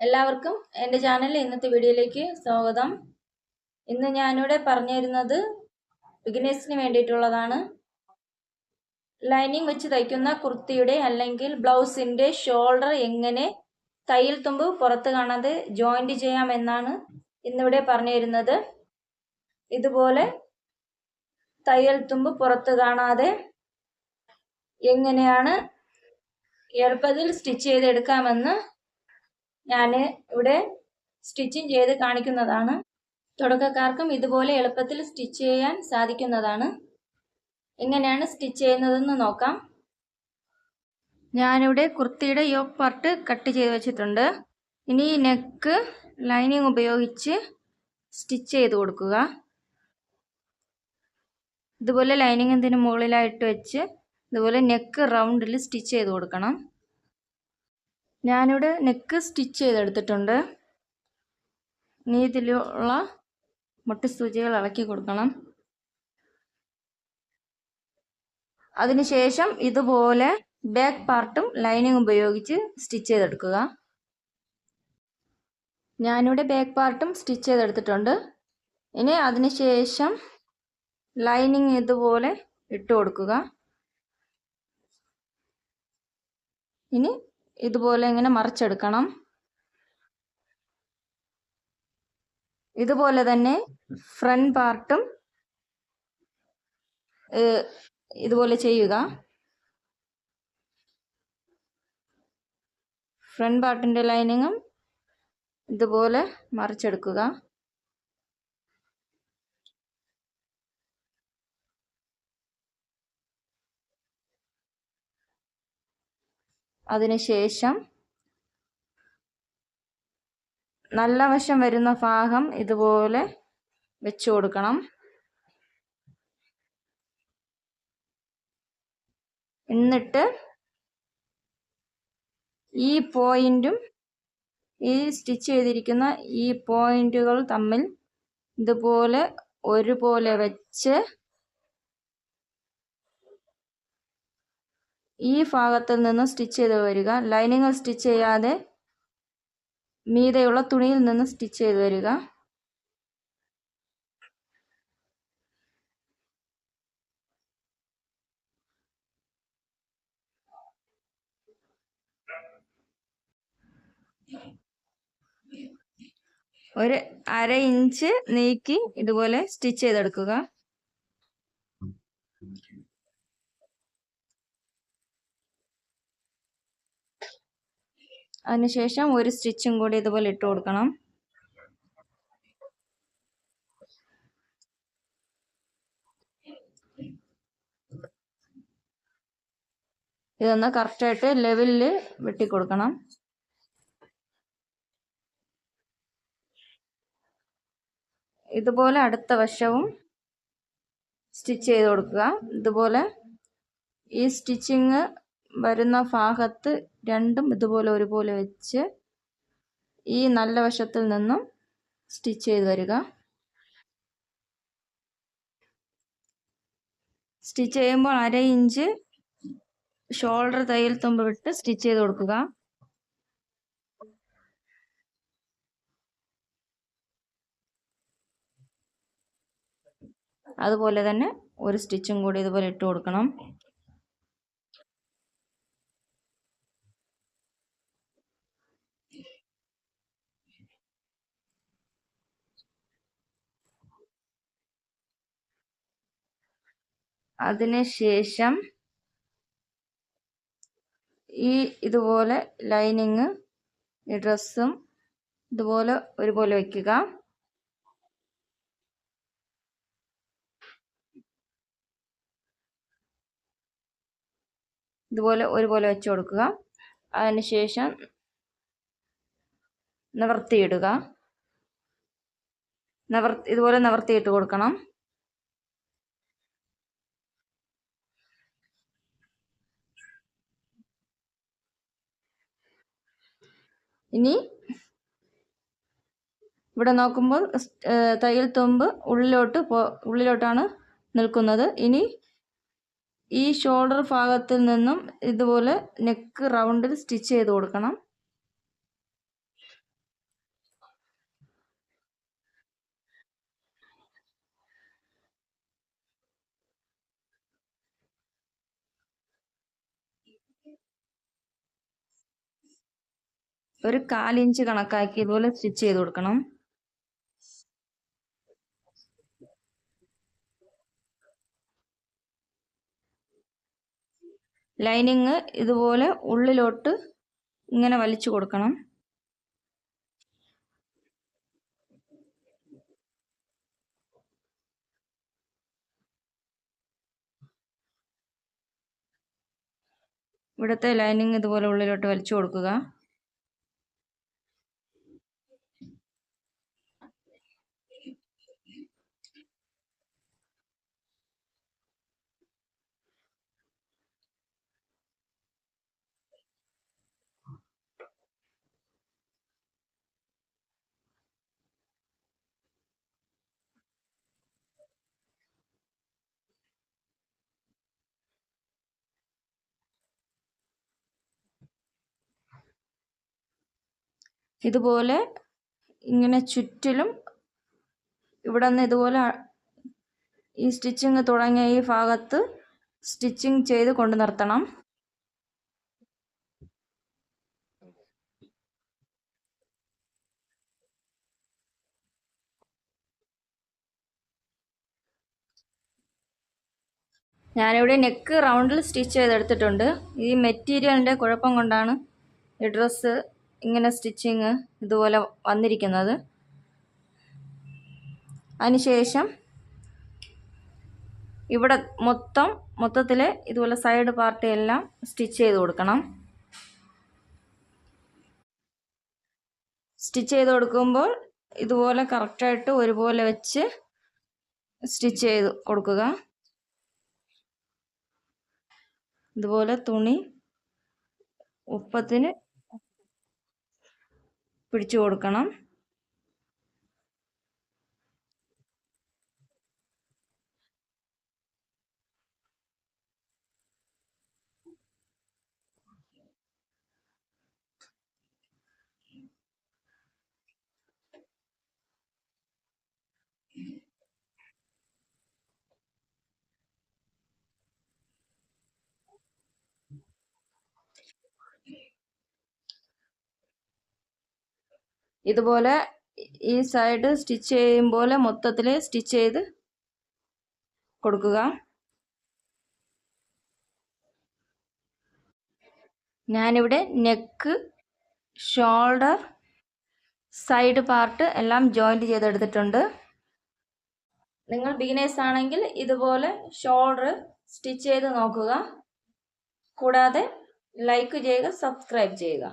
എല്ലാവർക്കും എന്റെ ചാനലിൽ ഇന്നത്തെ വീഡിയോയിലേക്ക് സ്വാഗതം. ഇന്ന് ഞാനിവിടെ പറഞ്ഞു തരുന്നത് ബിഗിനേഴ്സിന് വേണ്ടിയിട്ടുള്ളതാണ്. ലൈനിങ് വെച്ച് തയ്ക്കുന്ന കുർത്തിയുടെ അല്ലെങ്കിൽ ബ്ലൗസിന്റെ ഷോൾഡർ എങ്ങനെ തയ്യൽ തുമ്പ് പുറത്ത് കാണാതെ ജോയിന്റ് ചെയ്യാമെന്നാണ് ഇന്നിവിടെ പറഞ്ഞു തരുന്നത് ഇതുപോലെ തയ്യൽ തുമ്പ് പുറത്ത് കാണാതെ എങ്ങനെയാണ് എളുപ്പത്തിൽ സ്റ്റിച്ച് ചെയ്തെടുക്കാമെന്ന് ഞാൻ ഇവിടെ സ്റ്റിച്ചിങ് ചെയ്ത് കാണിക്കുന്നതാണ്. തുടക്കക്കാർക്കും ഇതുപോലെ എളുപ്പത്തിൽ സ്റ്റിച്ച് ചെയ്യാൻ സാധിക്കുന്നതാണ്. എങ്ങനെയാണ് സ്റ്റിച്ച് ചെയ്യുന്നതെന്ന് നോക്കാം. ഞാനിവിടെ കുർത്തിയുടെ യോക്ക് പാർട്ട് കട്ട് ചെയ്ത് വെച്ചിട്ടുണ്ട്. ഇനി നെക്ക് ലൈനിങ് ഉപയോഗിച്ച് സ്റ്റിച്ച് ചെയ്ത് കൊടുക്കുക. ഇതുപോലെ ലൈനിങ് ഇതിന് മുകളിലായിട്ട് വെച്ച് ഇതുപോലെ നെക്ക് റൗണ്ടിൽ സ്റ്റിച്ച് ചെയ്ത് കൊടുക്കണം. ഞാനിവിടെ നെക്ക് സ്റ്റിച്ച് ചെയ്തെടുത്തിട്ടുണ്ട്. ഇനി ഇതിലുള്ള മുട്ടിസൂചികൾ ഇളക്കി കൊടുക്കണം. അതിനുശേഷം ഇതുപോലെ ബാക്ക് പാർട്ടും ലൈനിങ് ഉപയോഗിച്ച് സ്റ്റിച്ച് ചെയ്തെടുക്കുക. ഞാനിവിടെ ബാക്ക് പാർട്ടും സ്റ്റിച്ച് ചെയ്തെടുത്തിട്ടുണ്ട്. ഇനി അതിനുശേഷം ലൈനിങ് ഇതുപോലെ ഇട്ട് കൊടുക്കുക ഇനി ഇതുപോലെ ഇങ്ങനെ മറിച്ചെടുക്കണം. ഇതുപോലെ തന്നെ ഫ്രണ്ട് പാർട്ടും ഇതുപോലെ ചെയ്യുക. ഫ്രണ്ട് പാർട്ടിന്റെ ലൈനിങ്ങും ഇതുപോലെ മറിച്ചെടുക്കുക. അതിനുശേഷം നല്ല വശം വരുന്ന ഭാഗം ഇതുപോലെ വെച്ചു കൊടുക്കണം. എന്നിട്ട് ഈ പോയിന്റും ഈ സ്റ്റിച്ച് ചെയ്തിരിക്കുന്ന ഈ പോയിന്റുകൾ തമ്മിൽ ഇതുപോലെ ഒരുപോലെ വെച്ച് ഈ ഭാഗത്തിൽ നിന്ന് സ്റ്റിച്ച് ചെയ്ത് വരിക. ലൈനിങ് സ്റ്റിച്ച് ചെയ്യാതെ മീതെയുള്ള തുണിയിൽ നിന്ന് സ്റ്റിച്ച് ചെയ്ത് വരിക. ഒരു അര ഇഞ്ച് നീക്കി ഇതുപോലെ സ്റ്റിച്ച് ചെയ്തെടുക്കുക. അതിനുശേഷം ഒരു സ്റ്റിച്ചും കൂടി ഇതുപോലെ ഇട്ട് കൊടുക്കണം. ഇതൊന്ന് കറക്റ്റായിട്ട് ലെവലിൽ വെട്ടിക്കൊടുക്കണം ഇതുപോലെ അടുത്ത വശവും സ്റ്റിച്ച് ചെയ്ത് കൊടുക്കുക. ഇതുപോലെ ഈ സ്റ്റിച്ചിങ് വരുന്ന ഭാഗത്ത് രണ്ടും ഇതുപോലെ ഒരുപോലെ വെച്ച് ഈ നല്ല വശത്തിൽ നിന്നും സ്റ്റിച്ച് ചെയ്ത് വരിക. സ്റ്റിച്ച് ചെയ്യുമ്പോൾ അര ഇഞ്ച് ഷോൾഡർ തയ്യൽ തുമ്പ് വിട്ട് സ്റ്റിച്ച് ചെയ്ത് കൊടുക്കുക. അതുപോലെ തന്നെ ഒരു സ്റ്റിച്ചും കൂടി ഇതുപോലെ ഇട്ട് കൊടുക്കണം. അതിനുശേഷം ഈ ഇതുപോലെ ലൈനിങ് ഈ ഡ്രസ്സും ഇതുപോലെ ഒരുപോലെ വയ്ക്കുക ഇതുപോലെ ഒരുപോലെ വെച്ച് കൊടുക്കുക. അതിനുശേഷം നിവർത്തിയിടുക. നിവർ ഇതുപോലെ നിവർത്തിയിട്ട് കൊടുക്കണം. ഇനി ഇവിടെ നോക്കുമ്പോൾ തയ്യൽ തുമ്പ് ഉള്ളിലോട്ട് പോ ഉള്ളിലോട്ടാണ് നിൽക്കുന്നത്. ഇനി ഈ ഷോൾഡർ ഭാഗത്തിൽ നിന്നും ഇതുപോലെ നെക്ക് റൗണ്ടിൽ സ്റ്റിച്ച് ചെയ്ത് കൊടുക്കണം. ഒരു കാലിഞ്ച് കണക്കാക്കി ഇതുപോലെ സ്റ്റിച്ച് ചെയ്ത് കൊടുക്കണം. ലൈനിങ് ഇതുപോലെ ഉള്ളിലോട്ട് ഇങ്ങനെ വലിച്ചു കൊടുക്കണം. ഇവിടുത്തെ ലൈനിങ് ഇതുപോലെ ഉള്ളിലോട്ട് വലിച്ചു കൊടുക്കുക. ഇതുപോലെ ഇങ്ങനെ ചുറ്റിലും ഇവിടെ നിന്ന് ഇതുപോലെ ഈ സ്റ്റിച്ചിങ് തുടങ്ങിയ ഈ ഭാഗത്ത് സ്റ്റിച്ചിങ് ചെയ്ത് കൊണ്ടു നിർത്തണം. ഞാനിവിടെ നെക്ക് റൗണ്ടിൽ സ്റ്റിച്ച് ചെയ്തെടുത്തിട്ടുണ്ട്. ഈ മെറ്റീരിയലിന്റെ കുഴപ്പം കൊണ്ടാണ് ഈ ഡ്രസ്സ് ഇങ്ങനെ സ്റ്റിച്ചിങ് ഇതുപോലെ വന്നിരിക്കുന്നത്. അതിനുശേഷം ഇവിടെ മൊത്തം മൊത്തത്തിൽ ഇതുപോലെ സൈഡ് പാർട്ട് എല്ലാം സ്റ്റിച്ച് ചെയ്ത് കൊടുക്കണം. സ്റ്റിച്ച് ചെയ്ത് കൊടുക്കുമ്പോൾ ഇതുപോലെ കറക്റ്റായിട്ട് ഒരുപോലെ വെച്ച് സ്റ്റിച്ച് ചെയ്ത് കൊടുക്കുക. ഇതുപോലെ തുണി ഉപ്പത്തിന് പിടിച്ചു കൊടുക്കണം. ഇതുപോലെ ഈ സൈഡ് സ്റ്റിച്ച് ചെയ്യുമ്പോൾ മൊത്തത്തിൽ സ്റ്റിച്ച് ചെയ്ത് കൊടുക്കുക. ഞാനിവിടെ നെക്ക് ഷോൾഡർ സൈഡ് പാർട്ട് എല്ലാം ജോയിന്റ് ചെയ്തെടുത്തിട്ടുണ്ട്. നിങ്ങൾ ബിഗിനേഴ്സ് ആണെങ്കിൽ ഇതുപോലെ ഷോൾഡർ സ്റ്റിച്ച് ചെയ്ത് നോക്കുക. കൂടാതെ ലൈക്ക് ചെയ്യുക സബ്സ്ക്രൈബ് ചെയ്യുക.